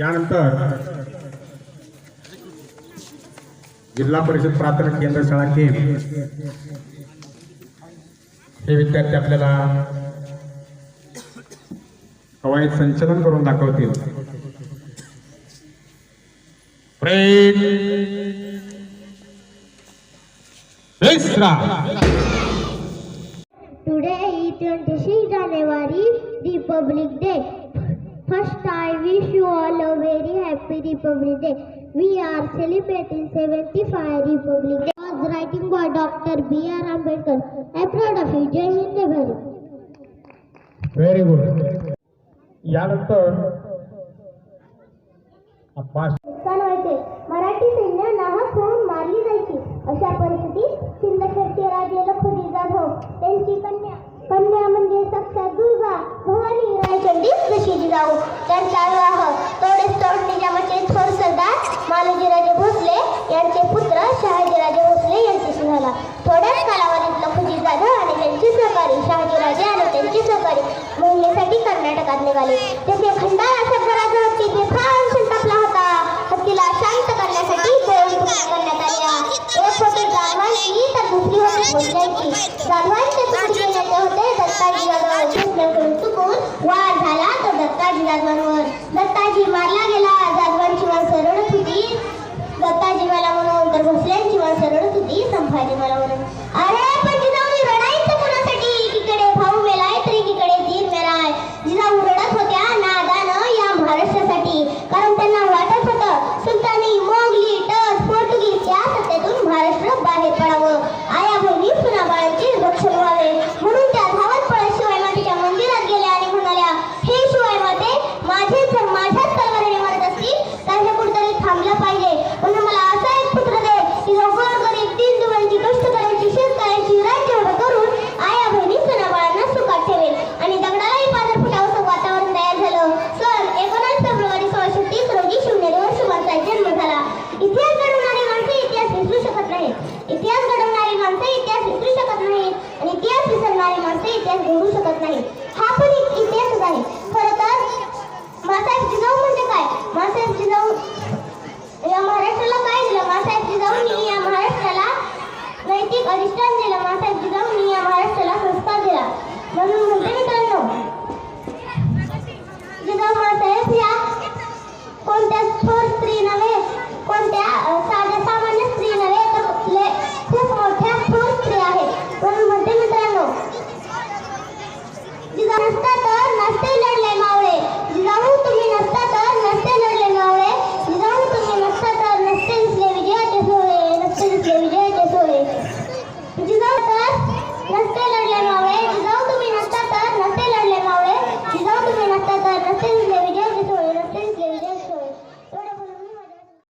यानंतर जिल्हा परिषद प्राथमिक केंद्र शाळा केम हे विद्यार्थी आपल्याला कवायत संचलन करून दाखवतील. Is 26 January, Republic Day. First, I wish you all a very happy Republic Day. We are celebrating 75 Republic Day. Was writing by Dr. B.R. Ambedkar. I'm proud of you. Jai Hind, Bharat. Very good यानंतर व्हायचे मराठी सैन्य नाहक होऊन मारली जायची अशा परिस्थितीत सिंदखेडचे राजे लखुजी जाधव त्यांची कन्या कन्या म्हणजे जाऊ. त्यांचा विवाह तोडेच तोड निजामाचे थोर सरदार मालोजीराजे भोसले यांचे पुत्र शहाजीराजे भोसले यांच्याशी झाला थोड्याच कालावधीत लखुजी जाधव आणि त्यांचे सहकारी शहाजीराजे आणि त्यांचे सहकारी मोहिमेसाठी कर्नाटकात निघाले. तेथे खंडाळा वार झाला तो दत्ताजी जाधवांवर दत्ताजी मारला गेला जाधवांची माणसं रडत होती दत्ताजी मला म्हणून तर भोसल्यांची माणसं रडत होती संभाजी मला आपल्याला घडू शकत नाही. हा पण एक इतिहासच आहे. खरं तर मासाहेब जिजाऊ म्हणजे काय? मासाहेब जिजाऊ या महाराष्ट्राला काय दिलं? मासाहेब जिजाऊंनी या महाराष्ट्राला नैतिक अधिष्ठान दिलं. मासाहेब जिजाऊंनी या महाराष्ट्राला संस्कार दिला. म्हणून म्हणते मित्रांनो